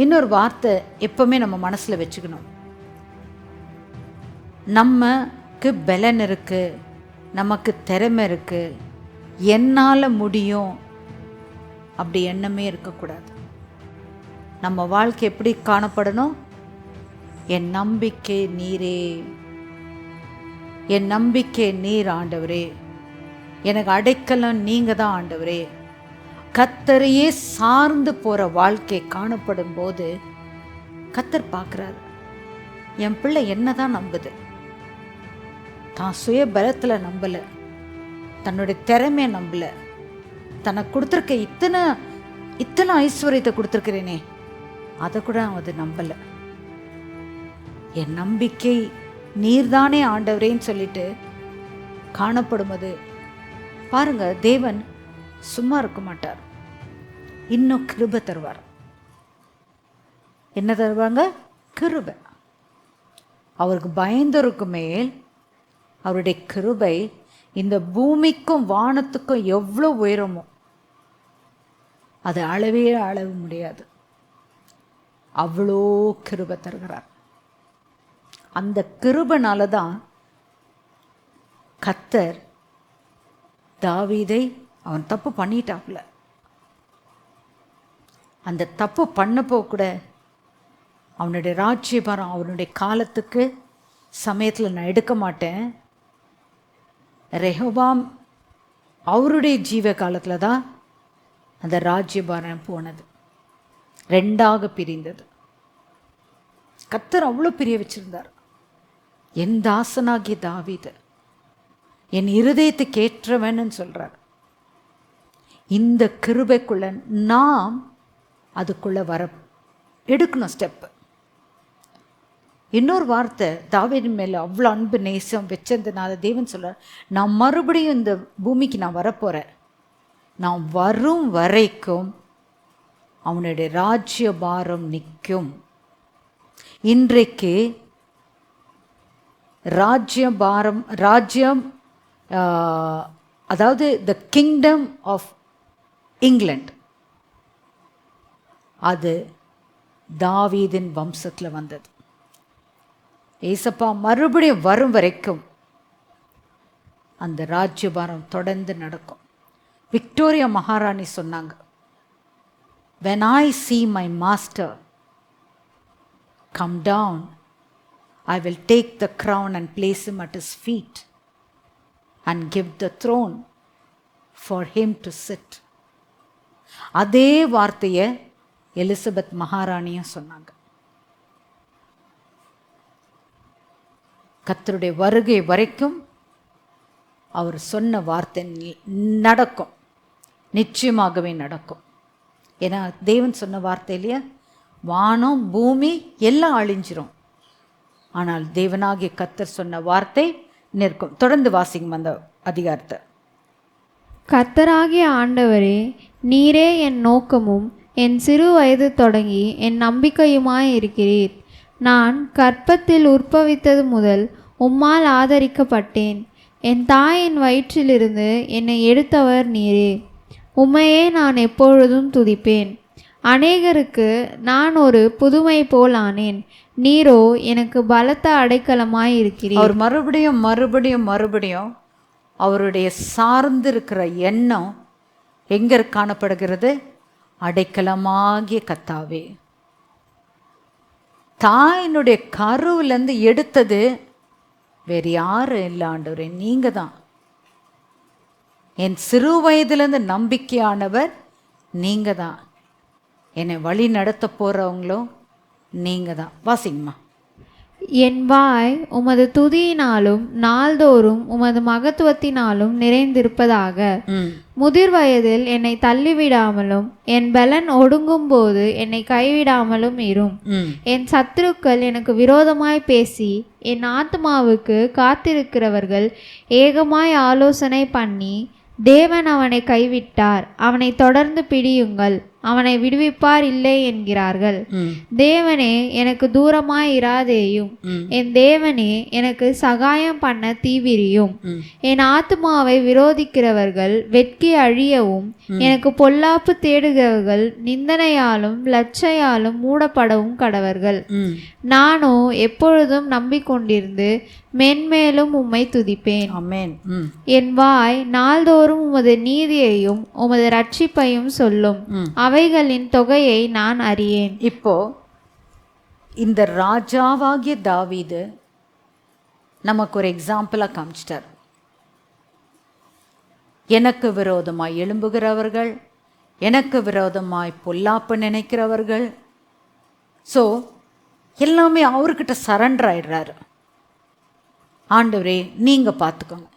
இன்னொரு வார்த்தை எப்பவுமே நம்ம மனசில் வச்சுக்கணும். நமக்கு பலன் இருக்குது நமக்கு திறமை இருக்குது என்னால் முடியும் அப்படி எண்ணமே இருக்கக்கூடாது. நம்ம வாழ்க்கை எப்படி காணப்படணும்? என் நம்பிக்கை நீரே. என் நம்பிக்கை நீர் ஆண்டவரே. எனக்கு அடைக்கலம் நீங்கள் தான் ஆண்டவரே. கத்தரையே சார்ந்து போகிற வாழ்க்கை காணப்படும் போது கத்தர் பார்க்குறாரு என் பிள்ளை என்னதான் நம்புது? தான் சுய பலத்தில் நம்பலை. தன்னுடைய திறமையை நம்பல. தனக்கு கொடுத்துருக்க இத்தனை இத்தனை ஐஸ்வர்யத்தை கொடுத்துருக்கிறேனே அதை கூட அவன் அது நம்பலை. என் நம்பிக்கை நீர்தானே ஆண்டவரேன்னு சொல்லிட்டு காணப்படுவது பாருங்க தேவன் சும்மா இருக்க மாட்டார். இன்னும் கிருபை தருவார். என்ன தருவாங்க? கிருபை. அவருக்கு பயந்தருக்கு மேல் அவருடைய கிருபை இந்த பூமிக்கும் வானத்துக்கும் எவ்வளோ உயரமோ அது அளவே அளவு முடியாது. அவ்வளோ கிருபை தருகிறார். அந்த கிருபனால தான் கத்தர் தாவீதை அவன் தப்பு பண்ணிட்டாப்புல. அந்த தப்பு பண்ணப்போ கூட அவனுடைய ராஜ்யபாரம் அவனுடைய காலத்துக்கு சமயத்தில் நான் எடுக்க மாட்டேன். ரெஹபாம் அவருடைய ஜீவ காலத்தில் தான் அந்த ராஜ்யபாரம் போனது. ரெண்டாக பிரிந்தது. கத்தர் அவ்வளோ பிரிய வச்சுருந்தார். என் தாசனாகிய தாவித என் இருதயத்துக்கு ஏற்றவன்னு சொல்கிறார் இந்த கிருபைக்குள்ள நாம் அதுக்குள்ள வர எடுக்கணும் ஸ்டெப்பு இன்னொரு வார்த்தை தாவீதின் மேலே அவ்வளோ அன்பு நேசம் வச்சதுனால தேவன் சொல்கிறார் நான் மறுபடியும் இந்த பூமிக்கு நான் வரப்போகிறேன் நான் வரும் வரைக்கும் அவனுடைய ராஜ்ய பாரம் நிற்கும். இன்றைக்கு ராஜ்யம் பாரம் ராஜ்யம் அதாவது த கிங்டம் ஆஃப் இங்கிலாந்து அது தாவீதின் வம்சத்தில் வந்தது ஏசப்பா மறுபடியும் வரும் வரைக்கும் அந்த ராஜ்யபாரம் தொடர்ந்து நடக்கும் விக்டோரியா மகாராணி சொன்னாங்க when I see my master come down I will take the crown and place him at his feet and give the throne for him to sit அதே வார்த்தையை எலிசபெத் மகாராணியும் சொன்னாங்க. கர்த்தருடைய வருகை வரைக்கும் அவர் சொன்ன வார்த்தை நடக்கும். நிச்சயமாகவே நடக்கும். ஏன்னா தேவன் சொன்ன வார்த்தை இல்லையா? வானம் பூமி எல்லாம் அழிஞ்சிரும். ஆனால் தேவனாகிய கத்தர் சொன்ன வார்த்தை நிற்கும். தொடர்ந்து வாசிங்க அந்த அதிகாரத்தை. கர்த்தராகிய ஆண்டவரே நீரே என் நோக்கமும் என் சிறு வயது தொடங்கி என் நம்பிக்கையுமாய் இருக்கிறீர். நான் கற்பத்தில் உற்பவித்தது முதல் உம்மால் ஆதரிக்கப்பட்டேன். என் தாயின் வயிற்றிலிருந்து என்னை எடுத்தவர் நீரே. உம்மையே நான் எப்பொழுதும் துதிப்பேன். அநேகருக்கு நான் ஒரு புதுமை போல் ஆனேன். நீரோ எனக்கு பலத்த அடைக்கலமாய் இருக்கிறீர். அவர் மறுபடியும் மறுபடியும் மறுபடியும் அவருடைய சார்ந்து இருக்கிற எண்ணம் எங்கே காணப்படுகிறது? அடைக்கலமாகிய கத்தாவே. தாயினுடைய கருவிலேருந்து எடுத்தது வேறு யாரும் இல்லை ஆண்டவரே நீங்கள் தான் என் சிறு வயதுலேருந்து நம்பிக்கையானவர் நீங்கள் தான் என்னை வழி நடத்த போகிறவங்களும் நீங்கள் தான் வாசிங்கம்மா. என் வாய் உமது துதியினாலும் நாள்தோறும் உமது மகத்துவத்தினாலும் நிறைந்திருப்பதாக. முதிர் வயதில் என்னை தள்ளிவிடாமலும் என் பலன் ஒடுங்கும் போது என்னை கைவிடாமலும் இரும். என் சத்துருக்கள் எனக்கு விரோதமாய் பேசி என் ஆத்மாவுக்கு காத்திருக்கிறவர்கள் ஏகமாய் ஆலோசனை பண்ணி தேவன் அவனை கைவிட்டார். அவனை தொடர்ந்து பிடியுங்கள். அவனை விடுவிப்பார் இல்லை என்கிறார்கள். தேவனே எனக்கு தூரமாய் இராதேயும் என் தேவனே எனக்கு சகாயம் பண்ண தீவிரியும். என் ஆத்துமாவை விரோதிக்கிறவர்கள் வெட்கி அழியவும் எனக்கு பொல்லாப்பு தேடுகிறவர்கள் நிந்தனையாலும் லட்சையாலும் மூடப்படவும் கடவர்கள். நானோ எப்பொழுதும் நம்பிக்கொண்டிருந்து மென்மேலும் உம்மை துதிப்பேன். அமேன் என் வாய் நாள்தோறும் உமது நீதியையும் உமது ரட்சிப்பையும் சொல்லும். அவைகளின் தொகையை நான் அறியேன். இப்போ இந்த ராஜாவாகிய தாவீது நமக்கு ஒரு எக்ஸாம்பிளாக காமிச்சிட்டார். எனக்கு விரோதமாய் எழும்புகிறவர்கள் எனக்கு விரோதமாய் பொல்லாப்பு நினைக்கிறவர்கள். ஸோ எல்லாமே அவர்கிட்ட சரண்டர் ஆயிடுறாரு. ஆண்டவரே நீங்கள் பார்த்துக்கோங்க.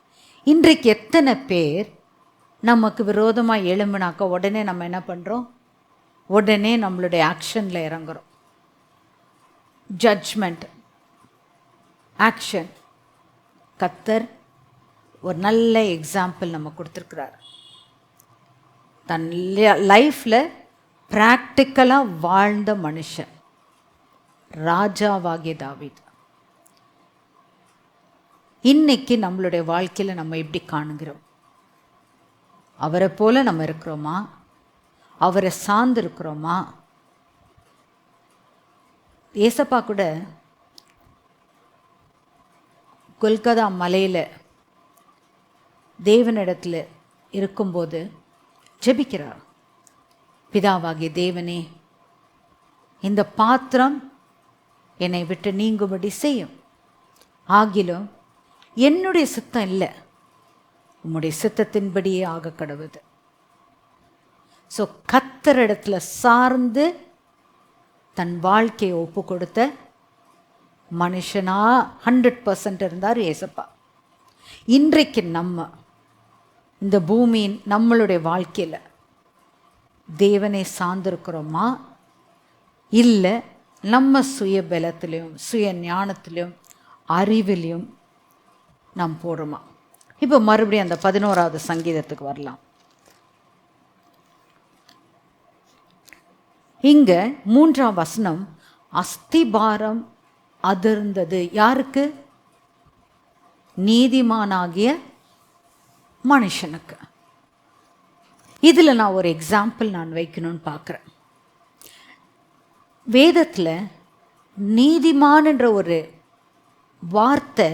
இன்றைக்கு எத்தனை பேர் நமக்கு விரோதமாக எழும்புனாக்க உடனே நம்ம என்ன பண்ணுறோம் உடனே நம்மளுடைய ஆக்ஷனில் இறங்குறோம். ஜட்ஜ்மெண்ட் ஆக்ஷன் கத்தர் ஒரு நல்ல எக்ஸாம்பிள் நம்ம கொடுத்துருக்குறாரு. தன் லைஃப்பில் ப்ராக்டிக்கலாக வாழ்ந்த மனுஷன். ராஜாவாகிய தாவித். இன்னைக்கு நம்மளுடைய வாழ்க்கையில் நம்ம எப்படி காணுகிறோம்? அவரை போல நம்ம இருக்கிறோமா? அவரை சார்ந்திருக்கிறோமா? ஏசப்பா கூட கொல்கதா மலையில் தேவனிடத்தில் இருக்கும்போது ஜெபிக்கிறார். பிதாவாகிய தேவனே இந்த பாத்திரம் என்னை விட்டு நீங்கும்படி செய்யும். ஆகிலும் என்னுடைய சித்தம் இல்லை. உம்முடைய சித்தத்தின்படியே ஆக கடவுது ஸோ கத்தரிடத்துல சார்ந்து தன் வாழ்க்கையை ஒப்பு கொடுத்த மனுஷனா ஹண்ட்ரட் பர்சன்ட் இருந்தார் ஏசப்பா. இன்றைக்கு நம்ம இந்த பூமியின் நம்மளுடைய வாழ்க்கையில் தேவனை சார்ந்திருக்கிறோமா? இல்லை நம்ம சுய பலத்திலையும் சுய ஞானத்திலையும் அறிவிலையும் நாம் போடுறோமா இப்போ மறுபடியும் அந்த பதினோராவது சங்கீதத்துக்கு வரலாம். இங்கே மூன்றாம் வசனம் அஸ்திபாரம் அதிர்ந்தது. யாருக்கு? நீதிமானாகிய மனுஷனுக்கு. இதில் நான் ஒரு எக்ஸாம்பிள் நான் வைக்கணும்னு பார்க்குறேன் வேதத்தில் நீதிமான்ன்ற ஒரு வார்த்தை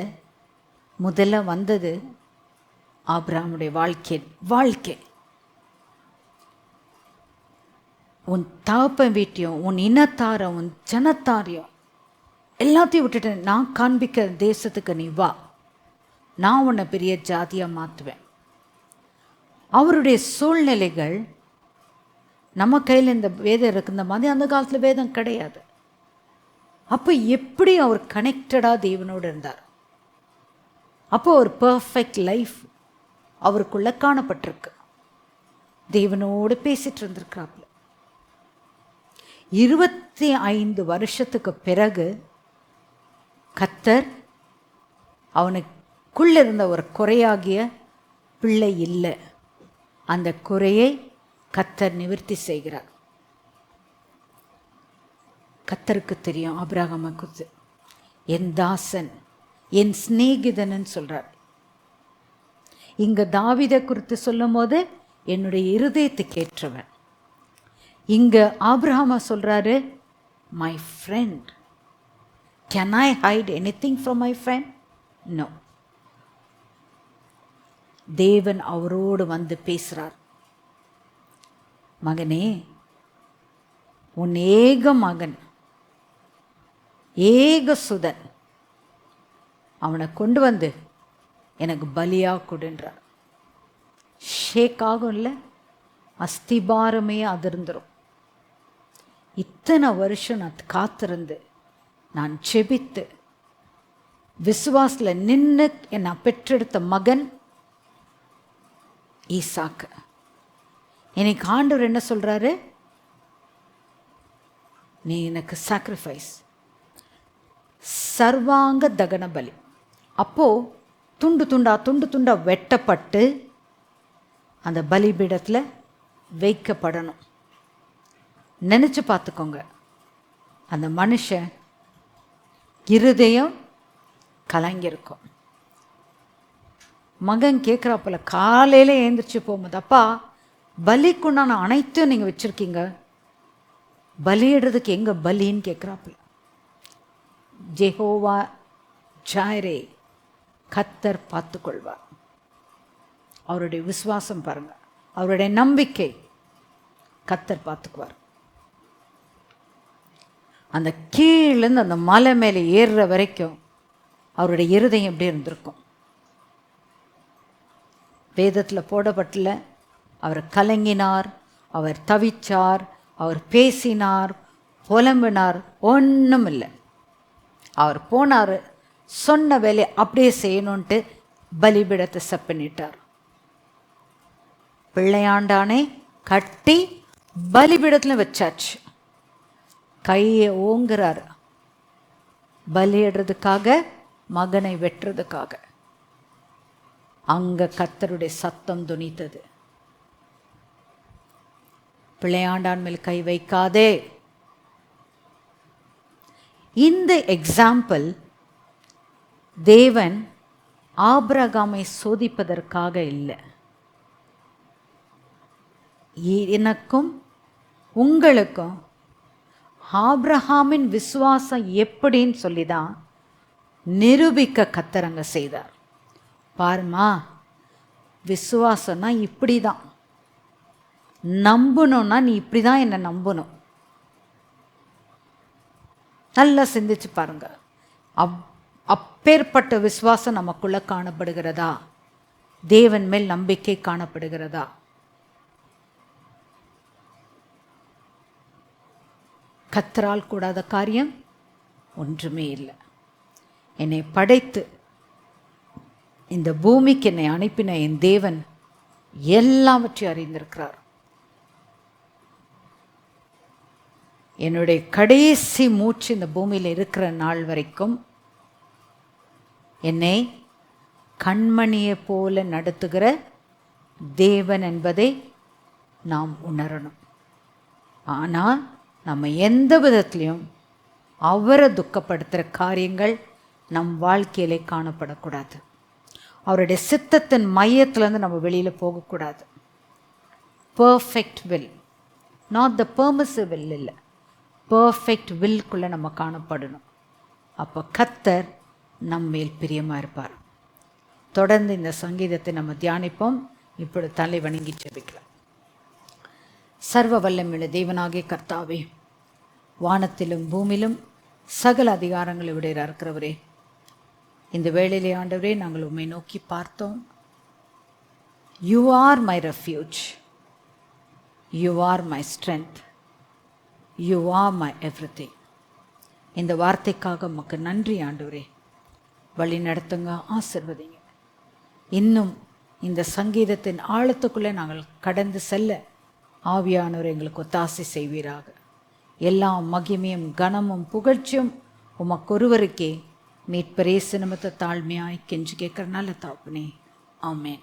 முதல்ல வந்தது ஆப்ராமுடைய வாழ்க்கை வாழ்க்கை. உன் தகப்பன் வீட்டையும் உன் இனத்தார உன் ஜனத்தாரையும் எல்லாத்தையும் விட்டுட்டு நான் காண்பிக்கிற தேசத்துக்கு நீ வா. நான் உன்னை பெரிய ஜாதியாக மாற்றுவேன் அவருடைய சூழ்நிலைகள் நம்ம கையில் இந்த வேதம் இருக்கிற மாதிரி அந்த காலத்தில் வேதம் கிடையாது. அப்போ எப்படி அவர் கனெக்டடாக தேவனோடு இருந்தார்? அப்போ ஒரு பர்ஃபெக்ட் லைஃப் அவருக்குள்ளே காணப்பட்டிருக்கு. தேவனோடு பேசிகிட்டு இருந்திருக்கிறாப்புல. இருபத்தி ஐந்து வருஷத்துக்கு பிறகு கத்தர் அவனுக்குள்ள இருந்த ஒரு குறையாகிய பிள்ளை இல்லை. அந்த குறையை கத்தர் நிவர்த்தி செய்கிறார். கத்தருக்கு தெரியும் ஆபிரகாமை குறித்து என் தாசன் என் சிநேகிதன்னு சொல்றார். இங்க தாவிதை குறித்து சொல்லும் போது என்னுடைய இருதயத்துக்கு ஏற்றவன் இங்கே ஆப்ரஹாமா சொல்கிறாரு my friend can I hide anything from my friend no தேவன் அவரோடு வந்து பேசுகிறார் மகனே உன் ஏக மகன் ஏக சுதன் அவனை கொண்டு வந்து எனக்கு பலியாக கொடுன்றார். ஷேக் ஆகும்ல அஸ்திபாரமே அதிர்ந்துடும் இத்தனை வருஷம் நான் காத்திருந்து நான் செபித்து விசுவாசில் நின்று என்னை பெற்றெடுத்த மகன் ஈசாக்கு. எனக்கு ஆண்டவர் என்ன சொல்கிறாரு நீ எனக்கு சாக்ரிஃபைஸ் சர்வாங்க தகன பலி. அப்போது துண்டு துண்டா துண்டு துண்டா வெட்டப்பட்டு அந்த பலிபீடத்தில் வைக்கப்படணும். நினச்சி பார்த்துக்கோங்க. அந்த மனுஷன் இருதயம் கலங்கியிருக்கும். மகன் கேட்குறாப்புல காலையில் எழுந்திரிச்சு போகும்போது அப்பா பலிக்குண்டான அனைத்தும் நீங்கள் வச்சுருக்கீங்க. பலியிடுறதுக்கு எங்கே பலின்னு கேட்குறாப்புல. ஜெஹோவா ஜாயரே கத்தர் பார்த்துக்கொள்வார். அவருடைய விசுவாசம் பாருங்கள் அவருடைய நம்பிக்கை கத்தர் பார்த்துக்குவார். அந்த கீழேருந்து அந்த மலை மேலே ஏறுற வரைக்கும் அவருடைய இருதயம் எப்படி இருந்திருக்கும். வேதத்தில் போடப்பட்டல அவர் கலங்கினார் அவர் தவிச்சார் அவர் பேசினார் புலம்பினார் ஒன்றும் இல்லை அவர் போனார் சொன்ன வேலையை அப்படியே செய்யணுன்ட்டு பலிபிடத்தை செப்பனிட்டார் பிள்ளையாண்டானே கட்டி பலிபிடத்தில் வச்சாச்சு. கையை ஓங்குறார். பலியிடுறதுக்காக மகனை வெட்டுறதுக்காக. அங்க கத்தருடைய சத்தம் துணித்தது. பிள்ளையாண்டான் மேல் கை வைக்காதே. இந்த எக்ஸாம்பிள் தேவன் ஆபிரகாமை சோதிப்பதற்காக இல்லை. எனக்கும் உங்களுக்கும் ஆப்ரஹாமின் விசுவாசம் எப்படின்னு சொல்லி தான் நிரூபிக்க கத்தரங்க செய்தார். பாருமா விசுவாசம்னா இப்படி தான் நம்பணும்னா நீ இப்படி தான் என்னை நம்பணும். நல்லா சிந்திச்சு பாருங்க. அப் அப்பேற்பட்ட விசுவாசம் நமக்குள்ளே காணப்படுகிறதா? தேவன் மேல் நம்பிக்கை காணப்படுகிறதா? கத்தரால் கூடாத காரியம் ஒன்றுமே இல்லை. என்னை படைத்து இந்த பூமிக்கு என்னை அனுப்பின என் தேவன் எல்லாவற்றையும் அறிந்திருக்கிறார். என்னுடைய கடைசி மூச்சு இந்த பூமியில் இருக்கிற நாள் வரைக்கும் என்னை கண்மணியை போல நடத்துகிற தேவன் என்பதை நாம் உணரணும். ஆனால் நம்ம எந்த விதத்துலேயும் அவரை துக்கப்படுத்துகிற காரியங்கள் நம் வாழ்க்கையிலே காணப்படக்கூடாது. அவருடைய சித்தத்தின் மையத்துலேருந்து நம்ம வெளியில் போகக்கூடாது. Perfect will not the permissive will இல்லை. பர்ஃபெக்ட் வில்குள்ளே நம்ம காணப்படணும். அப்போ கத்தர் நம்மேல் பிரியமாக இருப்பார். தொடர்ந்து இந்த சங்கீதத்தை நம்ம தியானிப்போம். இப்பொழுது தலை வணங்கி ஜெபிக்கலாம் சர்வ வல்லமுள்ள தேவனாகிய கர்த்தாவே வானத்திலும் பூமியிலும் சகல அதிகாரங்களை விடையரா இருக்கிறவரே இந்த வேளையிலே ஆண்டவரே நாங்கள் உண்மை நோக்கி பார்த்தோம். You are my refuge you are my strength you are my every இந்த வார்த்தைக்காக உமக்கு நன்றி ஆண்டவரே. வழி நடத்துங்க ஆசிர்வதிங்க. இன்னும் இந்த சங்கீதத்தின் ஆழத்துக்குள்ளே நாங்கள் கடந்து செல்ல ஆவியானவர் எங்களுக்கு ஒத்தாசை செய்வீராக. எல்லா மகிமையும் கனமும் புகழ்ச்சியும் உமக்கொருவருக்கே. மீட்பரேசு நிமித்த தாழ்மையாய் கெஞ்சு கேட்குற நல்ல தாப்புனே ஆமேன்.